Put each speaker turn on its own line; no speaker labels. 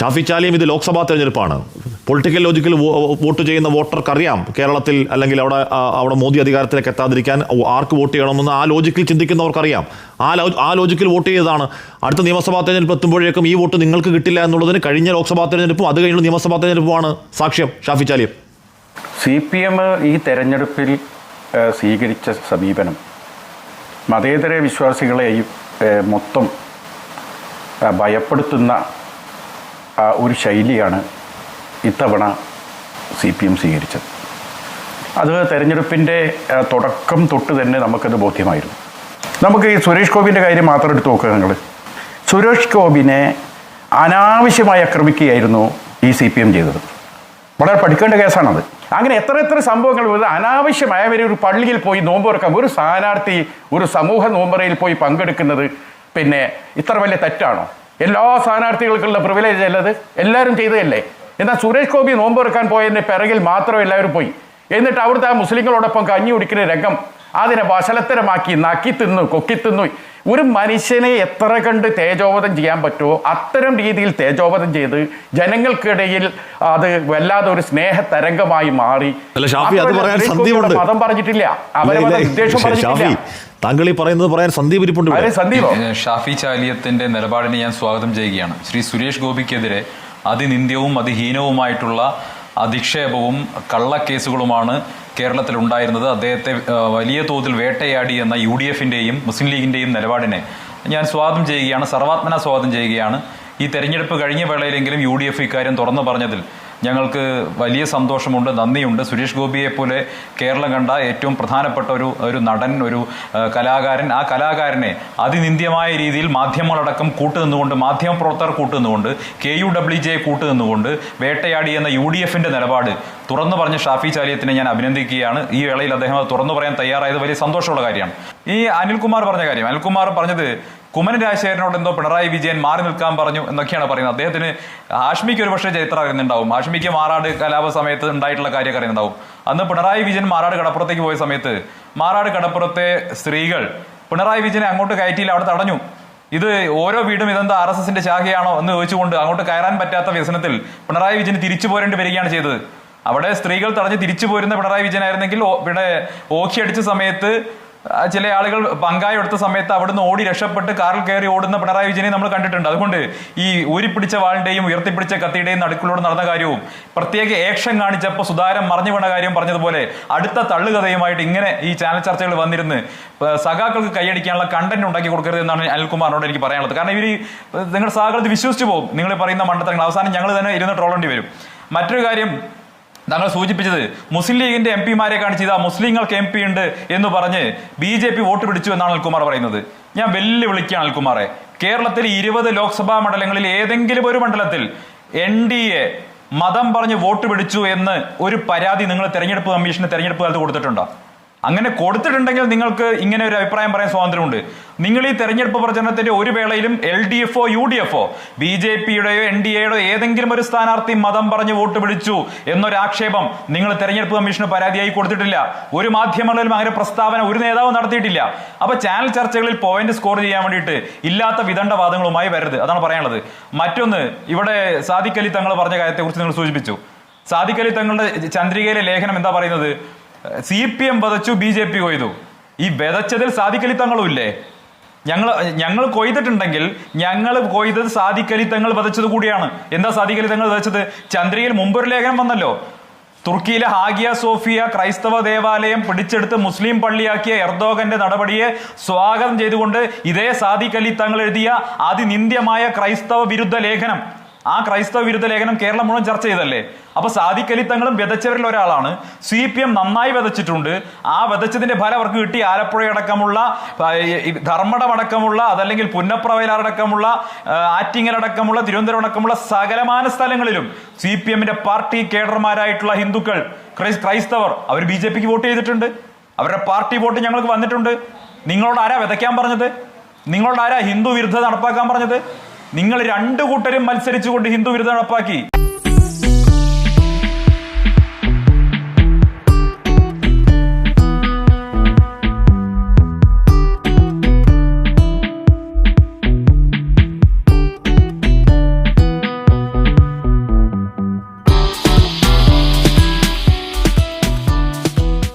ഷാഫി ചാലിയും ഇത് ലോക്സഭാ തെരഞ്ഞെടുപ്പാണ്. Political logical vote ചെയ്യുന്ന വോട്ടർക്ക് അറിയാം കേരളത്തിൽ അല്ലെങ്കിൽ അവിടെ അവിടെ മോദി അധികാരത്തിലേക്ക് എത്താതിരിക്കാൻ ആർക്ക് വോട്ട് ചെയ്യണമെന്ന് ആ ലോജിക്കിൽ ചിന്തിക്കുന്നവർക്കറിയാം. ആ ആ ലോജിക്കിൽ വോട്ട് ചെയ്തതാണ്. അടുത്ത നിയമസഭാ തെരഞ്ഞെടുപ്പ് എത്തുമ്പോഴേക്കും ഈ വോട്ട് നിങ്ങൾക്ക് കിട്ടില്ല എന്നുള്ളതിന് കഴിഞ്ഞ ലോക്സഭാ തെരഞ്ഞെടുപ്പും അത് കഴിഞ്ഞ നിയമസഭാ തെരഞ്ഞെടുപ്പുമാണ് സാക്ഷ്യം. ഷാഫി ചാലിയും.
സി പി എം ഈ തെരഞ്ഞെടുപ്പിൽ സ്വീകരിച്ച സമീപനം. മതേതര വിശ്വാസികളെയും മൊത്തം ഭയപ്പെടുത്തുന്ന ആ, ഒരു ശൈലിയാണ് ഇത്തവണ സി പി എം സ്വീകരിച്ചത്. അത് തെരഞ്ഞെടുപ്പിന്റെ തുടക്കം തൊട്ട് തന്നെ നമുക്കത് ബോധ്യമായിരുന്നു. നമുക്ക് ഈ സുരേഷ് ഗോപിന്റെ കാര്യം മാത്രം എടുത്ത് നോക്കുക നിങ്ങൾ സുരേഷ് ഗോപിനെ അനാവശ്യമായി ആക്രമിക്കുകയായിരുന്നു ഈ സി പി എം ചെയ്തത്. വളരെ പഠിക്കേണ്ട കേസാണത്. അങ്ങനെ എത്ര എത്ര സംഭവങ്ങൾ വരുന്നത് അനാവശ്യമായ വരെ ഒരു പള്ളിയിൽ പോയി നോമ്പ് തുറക്കാം ഒരു സ്ഥാനാർത്ഥി ഒരു സമൂഹ നോമ്പറയിൽ പോയി പങ്കെടുക്കുന്നത് പിന്നെ ഇത്ര വലിയ തെറ്റാണോ? എല്ലാ സ്ഥാനാർത്ഥികൾക്കുള്ള പ്രിവിലേജ് അല്ലത് എല്ലാവരും ചെയ്തതല്ലേ? എന്നാൽ സുരേഷ് ഗോപി നോമ്പ് തുറക്കാൻ പോയതിന്റെ പിറകിൽ മാത്രം എല്ലാവരും പോയി. എന്നിട്ട് അവിടുത്തെ ആ മുസ്ലിങ്ങളോടൊപ്പം കഞ്ഞി കുടിക്കുന്ന രംഗം അതിനെ വശലത്തരമാക്കി നക്കി തിന്നു കൊക്കി തിന്നു. ഒരു മനുഷ്യനെ എത്ര കണ്ട് തേജോവധം ചെയ്യാൻ പറ്റുമോ അത്തരം രീതിയിൽ തേജോവധം ചെയ്ത് ജനങ്ങൾക്കിടയിൽ അത് വല്ലാതെ ഒരു സ്നേഹ തരംഗമായി മാറി.
അല്ല, ഷാഫി, അത് പറയാൻ
സുരേഷ് മതം പറഞ്ഞിട്ടില്ല. അവരെ
ഉദ്ദേശം
പറഞ്ഞിട്ടില്ല.
താങ്കൾ ഈ പറയുന്നത് പറയാൻ സന്ദീപ് ഇരിപ്പുണ്ട്
ഷാഫി ചാലിയത്തിന്റെ നിലപാടിനെ ഞാൻ സ്വാഗതം ചെയ്യുകയാണ്. ശ്രീ സുരേഷ് ഗോപിക്കെതിരെ അതിനിന്ദ്യവും അതിഹീനവുമായിട്ടുള്ള അധിക്ഷേപവും കള്ളക്കേസുകളുമാണ് കേരളത്തിൽ ഉണ്ടായിരുന്നത് അദ്ദേഹത്തെ വലിയ തോതിൽ വേട്ടയാടി എന്ന യു ഡി എഫിന്റെയും മുസ്ലിം ലീഗിന്റെയും നിലപാടിനെ ഞാൻ സ്വാഗതം ചെയ്യുകയാണ് സർവാത്മന സ്വാഗതം ചെയ്യുകയാണ്. ഈ തെരഞ്ഞെടുപ്പ് കഴിഞ്ഞ വേളയിലെങ്കിലും യു ഡി എഫ് ഇക്കാര്യം തുറന്നു പറഞ്ഞതിൽ ഞങ്ങൾക്ക് വലിയ സന്തോഷമുണ്ട് നന്ദിയുണ്ട്. സുരേഷ് ഗോപിയെ പോലെ കേരളം കണ്ട ഏറ്റവും പ്രധാനപ്പെട്ട ഒരു ഒരു നടൻ ഒരു കലാകാരൻ. ആ കലാകാരനെ അതിനിന്ദ്യമായ രീതിയിൽ മാധ്യമങ്ങളടക്കം കൂട്ടുനിന്നുകൊണ്ട് മാധ്യമപ്രവർത്തകർ കൂട്ടുനിന്നുകൊണ്ട് കെ യു ഡബ്ല്യു ജെ കൂട്ടുനിന്നുകൊണ്ട് വേട്ടയാടി എന്ന യു ഡി എഫിന്റെ നിലപാട് തുറന്നു പറഞ്ഞ ഷാഫി ചാലിയത്തിനെ ഞാൻ അഭിനന്ദിക്കുകയാണ്. ഈ വേളയിൽ അദ്ദേഹം തുറന്നു പറയാൻ തയ്യാറായത് വലിയ സന്തോഷമുള്ള കാര്യമാണ്. ഈ അനിൽകുമാർ പറഞ്ഞ കാര്യം അനിൽകുമാർ പറഞ്ഞത് കുമ്മനം രാജശേഖരനോട് എന്തോ പിണറായി വിജയൻ മാറി നിൽക്കാൻ പറഞ്ഞു എന്നൊക്കെയാണ് പറയുന്നത്. അദ്ദേഹത്തിന് ഹാഷ്മിക്ക് ഒരു പക്ഷേ ചരിത്രം അറിയുന്നുണ്ടാവും. ഹാഷ്മിക്ക് മാറാട് കലാപ സമയത്ത് ഉണ്ടായിട്ടുള്ള കാര്യമൊക്കെ അറിയുന്നുണ്ടാവും. അന്ന് പിണറായി വിജയൻ മാറാട് കടപ്പുറത്തേക്ക് പോയ സമയത്ത് മാറാട് കടപ്പുറത്തെ സ്ത്രീകൾ പിണറായി വിജയനെ അങ്ങോട്ട് കയറ്റിയില്ല അവിടെ തടഞ്ഞു. ഇത് ഓരോ വീടും ഇതെന്താ ആർ എസ് എസിന്റെ ശാഖയാണോ എന്ന് ചോദിച്ചുകൊണ്ട് അങ്ങോട്ട് കയറാൻ പറ്റാത്ത വ്യസനത്തിൽ പിണറായി വിജയൻ തിരിച്ചു പോരേണ്ടി വരികയാണ് ചെയ്തത്. അവിടെ സ്ത്രീകൾ തടഞ്ഞ് തിരിച്ചു പോരുന്ന പിണറായി വിജയനായിരുന്നെങ്കിൽ ഇവിടെ ഓഖി അടിച്ച സമയത്ത് ചില ആളുകൾ പങ്കായ എടുത്ത സമയത്ത് അവിടുന്ന് ഓടി രക്ഷപ്പെട്ട് കാറിൽ കയറി ഓടുന്ന പിണറായി വിജയനെ നമ്മൾ കണ്ടിട്ടുണ്ട്. അതുകൊണ്ട് ഈ ഊരിപ്പിടിച്ച വാളിന്റെയും ഉയർത്തിപ്പിടിച്ച കത്തിയുടെയും നടുക്കിലൂടെ നടന്ന കാര്യവും പ്രത്യേക ഏക്ഷൻ കാണിച്ചപ്പോൾ സുതാരം മറിഞ്ഞു വീണ കാര്യം പറഞ്ഞതുപോലെ അടുത്ത തള്ളുകഥയുമായിട്ട് ഇങ്ങനെ ഈ ചാനൽ ചർച്ചകൾ വന്നിരുന്ന് സഖാക്കൾക്ക് കൈയടിക്കാനുള്ള കണ്ടന്റ് ഉണ്ടാക്കി കൊടുക്കരുത് എന്നാണ് അനിൽകുമാറിനോട് എനിക്ക് പറയാനുള്ളത്. കാരണം ഇവർ നിങ്ങളുടെ സഖാക്കൾ ഇത് വിശ്വസിച്ചു പോകും. നിങ്ങൾ പറയുന്ന മണ്ടത്തരങ്ങൾ. അവസാനം ഞങ്ങൾ തന്നെ ഇരുന്ന് ട്രോളേണ്ടി വരും. മറ്റൊരു കാര്യം താങ്കൾ സൂചിപ്പിച്ചത് മുസ്ലിം ലീഗിന്റെ എം പിമാരെ കാണിച്ച് ഇതാ മുസ്ലിങ്ങൾക്ക് എം പി ഉണ്ട് എന്ന് പറഞ്ഞ് ബി ജെ പി വോട്ട് പിടിച്ചു എന്നാണ് അൽകുമാർ പറയുന്നത്. ഞാൻ വെല്ലുവിളിക്കുകയാണ് അൽകുമാറെ. കേരളത്തിൽ ഇരുപത് ലോക്സഭാ മണ്ഡലങ്ങളിൽ ഏതെങ്കിലും ഒരു മണ്ഡലത്തിൽ എൻ ഡി എ മതം പറഞ്ഞ് വോട്ട് പിടിച്ചു എന്ന് ഒരു പരാതി നിങ്ങൾ തെരഞ്ഞെടുപ്പ് കമ്മീഷന് തെരഞ്ഞെടുപ്പ് കാലത്ത് കൊടുത്തിട്ടുണ്ടോ? അങ്ങനെ കൊടുത്തിട്ടുണ്ടെങ്കിൽ നിങ്ങൾക്ക് ഇങ്ങനെ ഒരു അഭിപ്രായം പറയാൻ സ്വാതന്ത്ര്യമുണ്ട്. നിങ്ങൾ ഈ തെരഞ്ഞെടുപ്പ് പ്രചരണത്തിന്റെ ഒരു വേളയിലും എൽ ഡി എഫോ യു ഡി എഫോ ബി ജെ പിയുടെയോ എൻ ഡി എയുടെയോ ഏതെങ്കിലും ഒരു സ്ഥാനാർത്ഥി മതം പറഞ്ഞ് വോട്ട് പിടിച്ചു എന്നൊരു ആക്ഷേപം നിങ്ങൾ തെരഞ്ഞെടുപ്പ് കമ്മീഷന് പരാതിയായി കൊടുത്തിട്ടില്ല. ഒരു മാധ്യമങ്ങളിലും അങ്ങനെ പ്രസ്താവന ഒരു നേതാവും നടത്തിയിട്ടില്ല. അപ്പൊ ചാനൽ ചർച്ചകളിൽ പോയിന്റ് സ്കോർ ചെയ്യാൻ വേണ്ടിയിട്ട് ഇല്ലാത്ത വിദണ്ഡവാദങ്ങളുമായി വരരുത്. അതാണ് പറയാനുള്ളത്. മറ്റൊന്ന് ഇവിടെ സാദിഖ് അലി തങ്ങൾ പറഞ്ഞ കാര്യത്തെക്കുറിച്ച് നിങ്ങൾ സൂചിപ്പിച്ചു. സാദിഖ് അലി തങ്ങളുടെ ചന്ദ്രികയിലെ ലേഖനം എന്താ പറയുന്നത്? സി പി എം വധച്ചു ബി ജെ പി കൊയ്തു. ഈ വിതച്ചതിൽ സാധിക്കലിത്തങ്ങളും തങ്ങളും ഇല്ലേ ഞങ്ങൾ ഞങ്ങൾ കൊയ്തിട്ടുണ്ടെങ്കിൽ ഞങ്ങൾ കൊയ്തത് സാധിക്കലിത്തങ്ങൾ വതച്ചത് കൂടിയാണ്. എന്താ സാധിക്കലിത്തങ്ങൾ വിതച്ചത് ചന്ദ്രയിൽ മുമ്പൊരു ലേഖനം വന്നല്ലോ. തുർക്കിയിലെ ഹാഗിയ സോഫിയ ക്രൈസ്തവ ദേവാലയം പിടിച്ചെടുത്ത് മുസ്ലിം പള്ളിയാക്കിയ എർദോഗന്റെ നടപടിയെ സ്വാഗതം ചെയ്തുകൊണ്ട് ഇതേ സാദിഖ് അലി തങ്ങൾ എഴുതിയ അതിനിന്ദ്യമായ ക്രൈസ്തവ വിരുദ്ധ ലേഖനം. ആ ക്രൈസ്തവ വിരുദ്ധ ലേഖനം കേരളം മുഴുവൻ ചർച്ച ചെയ്തല്ലേ? അപ്പൊ സാദിഖ് അലി തങ്ങളും വിതച്ചവരിൽ ഒരാളാണ്. സി പി എം നന്നായി വിതച്ചിട്ടുണ്ട്. ആ വിതച്ചതിന്റെ ഫലം അവർക്ക് കിട്ടി ആലപ്പുഴ അടക്കമുള്ള ആ, ഈ ധർമ്മടം അടക്കമുള്ള അതല്ലെങ്കിൽ പുന്നപ്രവയലാറടക്കമുള്ള ആറ്റിങ്ങലടക്കമുള്ള തിരുവനന്തപുരം അടക്കമുള്ള സകലമാന സ്ഥലങ്ങളിലും സി പി എമ്മിന്റെ പാർട്ടി കേഡർമാരായിട്ടുള്ള ഹിന്ദുക്കൾ ക്രൈസ് ക്രൈസ്തവർ അവർ ബി ജെ പിക്ക് വോട്ട് ചെയ്തിട്ടുണ്ട്. അവരുടെ പാർട്ടി വോട്ട് ഞങ്ങൾക്ക് വന്നിട്ടുണ്ട്. നിങ്ങളോട് ആരാ വിതയ്ക്കാൻ പറഞ്ഞത്? നിങ്ങളോട് ആരാ ഹിന്ദു വിരുദ്ധത നടപ്പാക്കാൻ പറഞ്ഞത്? നിങ്ങൾ രണ്ടു കൂട്ടരും മത്സരിച്ചുകൊണ്ട് ഹിന്ദു വിരുദ്ധ നടപ്പാക്കി.